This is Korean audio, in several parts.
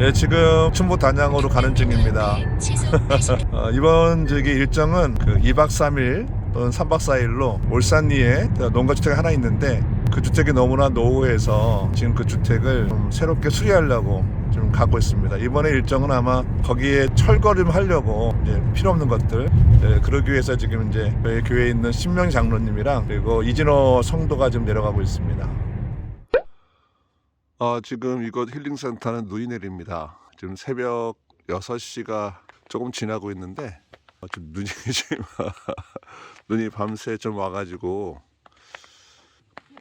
예, 지금 충북 단양으로 가는 중입니다. 어, 이번 저기 일정은 그 2박 3일 또는 3박 4일로 울산리에 농가 주택이 하나 있는데 그 주택이 너무나 노후해서 지금 그 주택을 좀 새롭게 수리하려고 지금 가고 있습니다. 이번에 일정은 아마 거기에 철거를 하려고 이제 필요 없는 것들 예, 그러기 위해서 지금 이제 저희 교회에 있는 신명 장로님이랑 그리고 이진호 성도가 지금 내려가고 있습니다. 어, 지금 이곳 힐링센터는 눈이 내립니다. 지금 새벽 6시가 조금 지나고 있는데 어, 좀 눈이 지금 눈이 밤새 좀 와가지고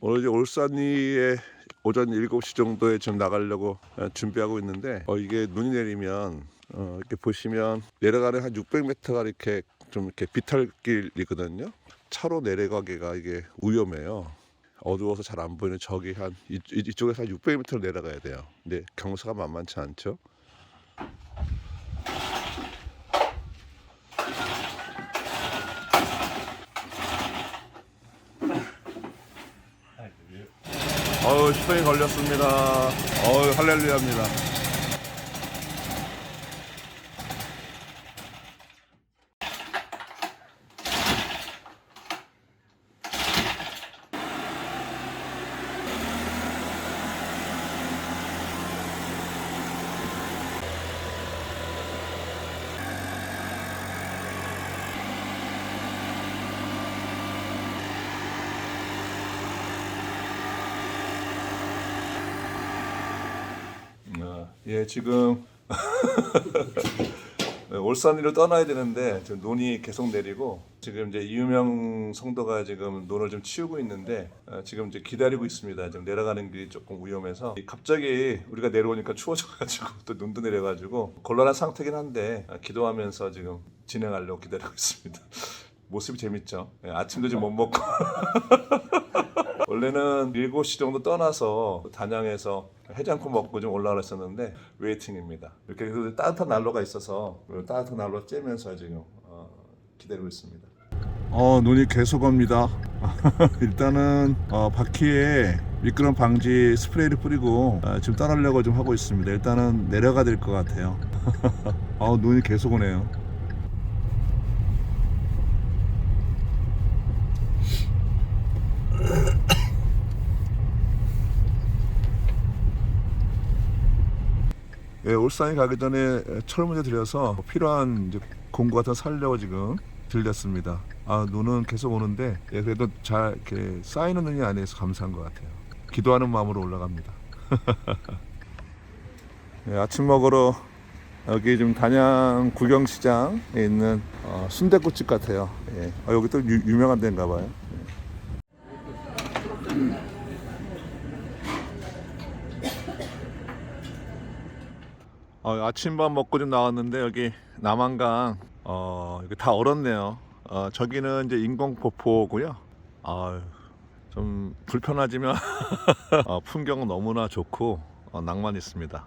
오늘 이제 올산리에 오전 7시 정도에 지금 나가려고 어, 준비하고 있는데 어, 이게 눈이 내리면 어, 이렇게 보시면 내려가는 한 600m가 이렇게 좀 이렇게 비탈길이거든요. 차로 내려가기가 이게 위험해요. 어두워서 잘 안 보이는 저기 한 이, 이- 이쪽에서 한 600m 내려가야 돼요. 근데 경사가 만만치 않죠. 어우 시동이 걸렸습니다. 어우 할렐루야입니다. 어, 예, 지금 네, 올산리로 떠나야 되는데 지금 눈이 계속 내리고 지금 이제 이유명 성도가 지금 눈을 좀 치우고 있는데 어, 지금 이제 기다리고 있습니다. 지금 내려가는 길이 조금 위험해서 갑자기 우리가 내려오니까 추워져가지고 또 눈도 내려가지고 곤란한 상태긴 한데 어, 기도하면서 지금 진행하려고 기다리고 있습니다. 모습이 재밌죠. 예, 아침도 지금 못 먹고 원래는 7시 정도 떠나서 단양에서 해장국 먹고 좀 올라가 했었는데 웨이팅입니다. 이렇게 그래도 따뜻한 난로가 있어서 그 따뜻한 난로 쬐면서 지금 어, 기다리고 있습니다. 어 눈이 계속 옵니다. 일단은 어, 바퀴에 미끄럼 방지 스프레이를 뿌리고 어, 지금 떠나려고 좀 하고 있습니다. 일단은 내려가 될 것 같아요. 어 눈이 계속 오네요. 예, 울산에 가기 전에 철문제 들여서 필요한 이제 공구 같은 거 살려고 지금 들렸습니다. 아 눈은 계속 오는데 예, 그래도 잘 이렇게 쌓이는 눈이 아니어서 감사한 것 같아요. 기도하는 마음으로 올라갑니다. 예, 아침 먹으러 여기 지금 단양 구경시장에 있는 어, 순대국집 같아요. 예. 아, 여기 또 유, 유명한 데인가 봐요. 어, 아침밥 먹고 좀 나왔는데 여기 남한강 어, 다 얼었네요. 어, 저기는 이제 인공 폭포고요. 아유, 좀 불편하지만 어, 풍경은 너무나 좋고 어, 낭만 있습니다.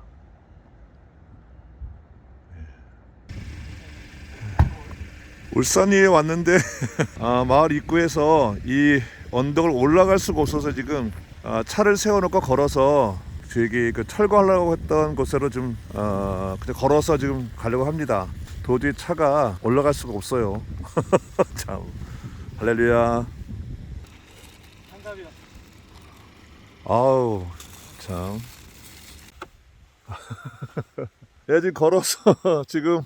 울산리에 왔는데 아, 마을 입구에서 이 언덕을 올라갈 수가 없어서 지금 아, 차를 세워놓고 걸어서 저기 그 철거하려고 했던 곳으로 좀 어, 그냥 걸어서 지금 가려고 합니다. 도저히 차가 올라갈 수가 없어요. 참 할렐루야. 아우 참. 예, 지금 걸어서 지금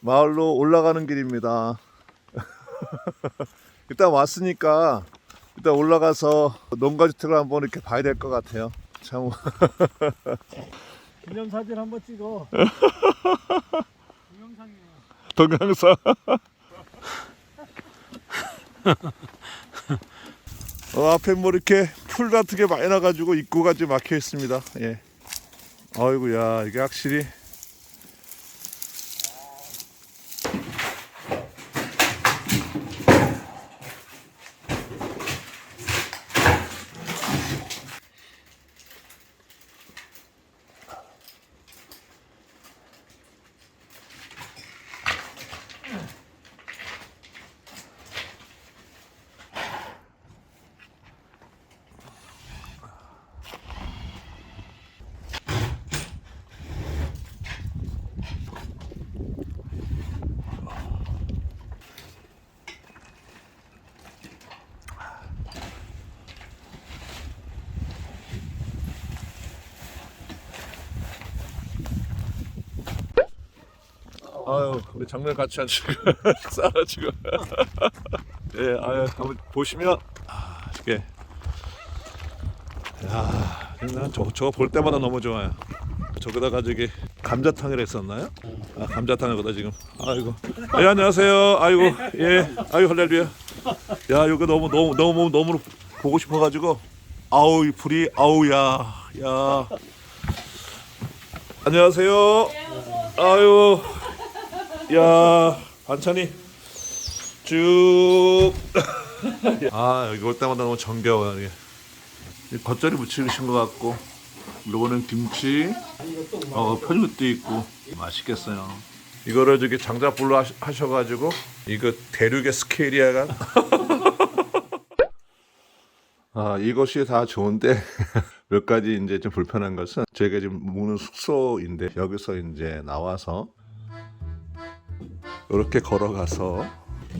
마을로 올라가는 길입니다. 일단 왔으니까 일단 올라가서 농가주택을 한번 이렇게 봐야 될 것 같아요. 참 기념사진 한번 찍어. 동영상이야. 동영상. 어, 앞에 뭐 이렇게 풀 같은 게 많이 나가지고 입구가 좀 막혀 있습니다. 예. 아이고야 이게 확실히 아유, 우리 장면 같이 앉으시고 식사하시고. 예, 아유, 한번 보시면 아, 이게 야, 난 저, 저거 볼 때마다 너무 좋아요. 저기다가 저기 감자탕을 했었나요? 아, 감자탕을 거다 지금. 아이고. 예, 안녕하세요. 아이고. 예. 아이고 할렐루야. 야, 여기 너무 너무 너무 너무 보고 싶어 가지고 아우 이 불이 아우야. 야. 안녕하세요. 아유. 야, 반찬이 쭉. 아, 여기 올 때마다 너무 정겨워요. 이게. 이 겉절이 무치신 것 같고, 요거는 김치, 어, 편육도 있고, 맛있겠어요. 이거를 저기 장작불로 하시, 하셔가지고, 이거 대륙의 스케일이 약간. 아, 이것이 다 좋은데, 몇 가지 이제 좀 불편한 것은, 저희가 지금 묵는 숙소인데, 여기서 이제 나와서, 이렇게 걸어가서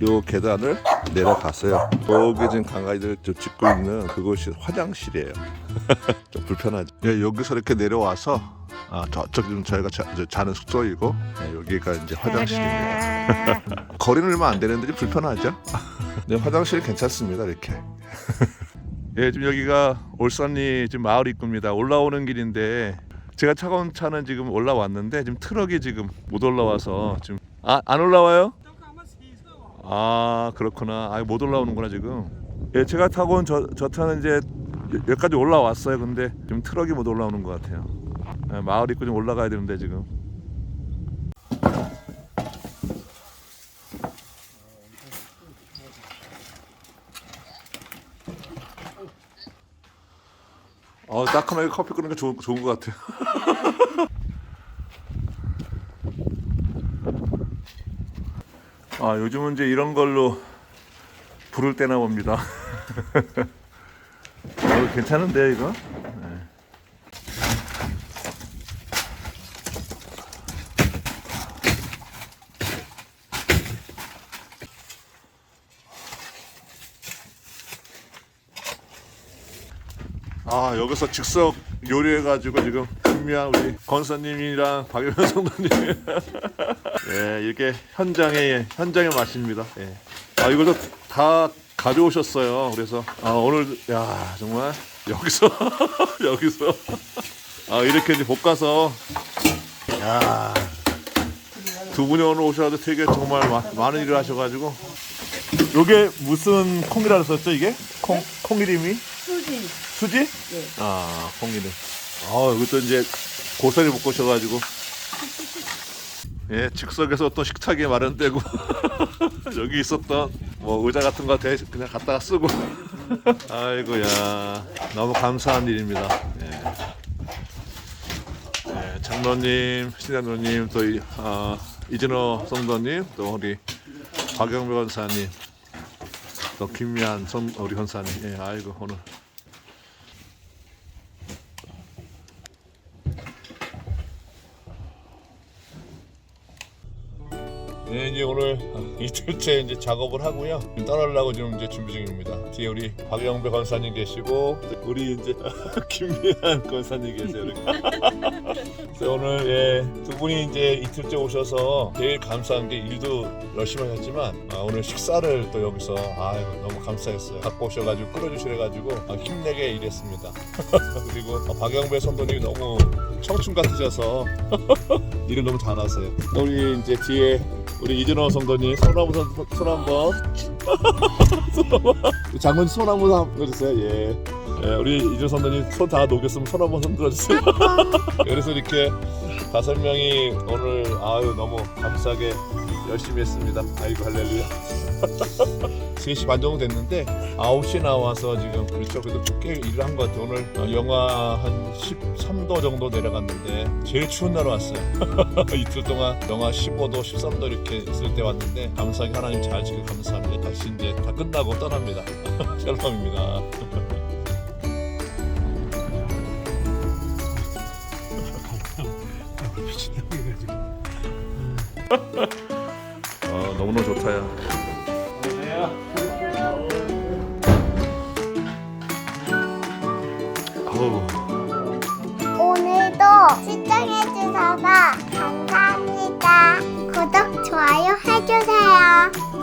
요 계단을 내려갔어요. 여기 지금 강아지들 좀 짚고 있는 그곳이 화장실이에요. 좀 불편하죠. 예, 여기서 이렇게 내려와서 아, 저쪽 지금 저희가 자, 저 자는 숙소이고 예, 여기가 이제 화장실입니다. 거리는 얼마 안 되는데 좀 불편하죠. 네, 화장실 괜찮습니다. 이렇게. 예, 지금 여기가 올산리 지금 마을 입구입니다. 올라오는 길인데 제가 차가 온 차는 지금 올라왔는데 지금 트럭이 지금 못 올라와서 지금 아, 안 올라와요? 아 그렇구나. 아못 올라오는구나 지금. 예, 제가 타고 온 저 저 차는 이제 여- 여기까지 올라왔어요. 근데 지금 트럭이 못 올라오는 것 같아요. 예, 마을 입구 좀 올라가야 되는데 지금. 어 따끔하게 커피 끄는 게 좋은 좋은 것 같아요. 아 요즘은 이제 이런 걸로 부를 때나 봅니다. 어, 괜찮은데 이거? 네. 아 여기서 즉석 요리해가지고 지금 김미아 우리 권사님이랑 박유현 성도님 예 이렇게 현장의 현장의 맛입니다. 예. 아 이걸 다 가져오셨어요. 그래서 아 오늘 야 정말 여기서 여기서 아 이렇게 이제 볶아서 야 두 분이 오늘 오셔가지고 되게 정말 마- 많은 일을 하셔가지고 요게 무슨 콩이라 그랬었죠 이게 콩 콩 이름이 수지. 수지? 아, 콩이네. 아, 이것도 이제 고사리 못 고셔가지고. 예, 즉석에서 또 식탁에 마련되고 여기 있었던 뭐 의자 같은 거 대, 그냥 갖다가 쓰고. 아이고야, 너무 감사한 일입니다. 예. 예, 장로님, 신장로님, 또 이, 아, 이진호 성도님, 또 우리 박영배 권사님, 또 김미한 성 우리 권사님, 예, 아이고 오늘 네, 이제 오늘 이틀째 이제 작업을 하고요. 떠나려고 지금 이제 준비 중입니다. 뒤에 우리 박영배 권사님 계시고 우리 이제 김미한 권사님 계세요. 그래서 오늘 예, 두 분이 이제 이틀째 오셔서 제일 감사한 게 일도 열심히 하셨지만 아, 오늘 식사를 또 여기서 아유 너무 감사했어요. 갖고 오셔가지고 끓여주시래가지고 아, 힘내게 일했습니다. 그리고 아, 박영배 선도님이 너무 청춘 같으셔서 일을 너무 잘하세요. 우리 이제 뒤에 우리 이진호 성도님 손 한번 손, 손 한번 손 한번 장군 손 한번 들어주세요. 예. 예, 우리 이진호 성도님 손 다 녹였으면 손 한번 손 들어 주세요. 그래서 이렇게 다섯 명이 오늘 아유 너무 감사하게 열심히 했습니다. 아이고 할렐루야. 3시 반 정도 됐는데 9시에 나와서 지금 그렇죠. 그래도 꽤 일을 한 것 같아요. 오늘 어, 영하 한 13도 정도 내려갔는데 제일 추운 날 왔어요. 이틀 동안 영하 15도, 13도 이렇게 있을 때 왔는데 감사하게 하나님 잘 지켜 감사합니다. 다시 이제 다 끝나고 떠납니다. 샬롬입니다. 아 너무너무 좋다 야. 아우. 오늘도 시청해주셔서 감사합니다. 구독 좋아요 해주세요.